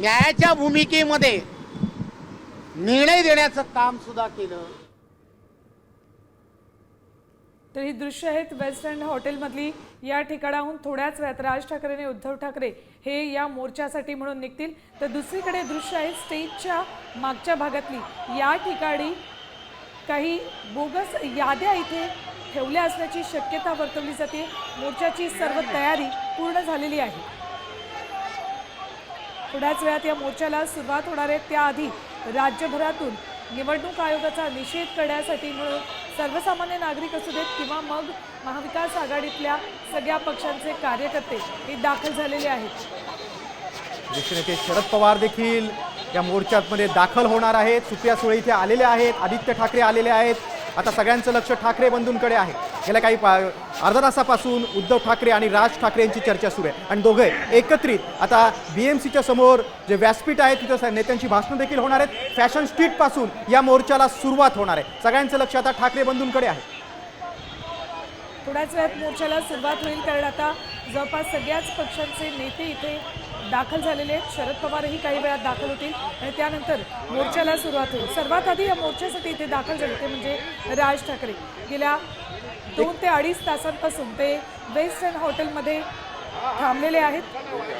न्यायाच्या भूमिकेमध्ये निर्णय देण्याचं काम सुद्धा केलं. तर ही दृश्य आहेत वेस्ट एंड हॉटेलमधली. या ठिकाणाहून थोड्याच वेळात राज ठाकरे आणि उद्धव ठाकरे हे या मोर्चासाठी म्हणून निघतील. तर दुसरीकडे दृश्य आहे स्टेजच्या मागच्या भागातली. या ठिकाणी काही बोगस याद्या इथे ठेवल्या असण्याची शक्यता वर्तवली जाते. मोर्चाची सर्व तयारी पूर्ण झालेली आहे. थोड्याच वेळात या मोर्चाला सुरुवात होणार आहे. त्याआधी राज्यभरातून निवडणूक आयोगाचा निषेध करण्यासाठी म्हणून सर्वसामान्य नागरिक असू देत किंवा मग महाविकास आघाडीतल्या सगळ्या पक्षांचे कार्यकर्ते हे दाखल झालेले आहेत. ज्येष्ठ नेते शरद पवार देखील या मोर्चामध्ये दाखल होणार आहेत. सुप्रिया सुळे इथे आलेले आहेत. आदित्य ठाकरे आलेले आहेत. आता सगळ्यांचं लक्ष ठाकरे बंधूंकडे आहे. गेल्या काही पा अर्धा तासापासून उद्धव ठाकरे आणि राज ठाकरे यांची चर्चा सुरू आहे. आणि दोघे एकत्रित आता बी एम सीच्या समोर जे व्यासपीठ आहे तिथं नेत्यांची भाषणं देखील होणार आहेत. फॅशन स्ट्रीटपासून या मोर्चाला सुरुवात होणार आहे. सगळ्यांचं लक्ष आता ठाकरे बंधूंकडे आहे. थोड्याच वेळात मोर्चाला सुरुवात होईल कारण आता जवळपास सगळ्याच पक्षांचे नेते इथे दाखल झालेले आहेत. शरद पवारही काही वेळात दाखल होतील आणि त्यानंतर मोर्चाला सुरुवात होईल. सर्वात आधी या मोर्चासाठी इथे दाखल झाले ते म्हणजे राज ठाकरे. गेल्या दोन ते अडीच तासांपासून ते वेस्ट एंड हॉटेलमध्ये थांबलेले आहेत.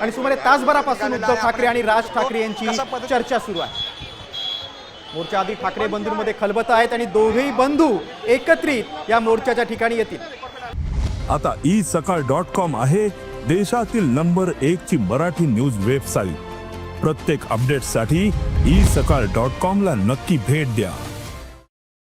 आणि सुमारे तासभरापासून उद्धव ठाकरे आणि राज ठाकरे यांची चर्चा सुरू आहे. मोर्चा आधी ठाकरे बंधूंमध्ये खलबत आहेत आणि दोघेही बंधू एकत्रित या मोर्चाच्या ठिकाणी येतील. आता ई सकाळ डॉट कॉम आहे देशातील नंबर एक ची मराठी न्यूज वेबसाईट. प्रत्येक अपडेटसाठी ई सकाळ डॉट कॉम ला नक्की भेट द्या.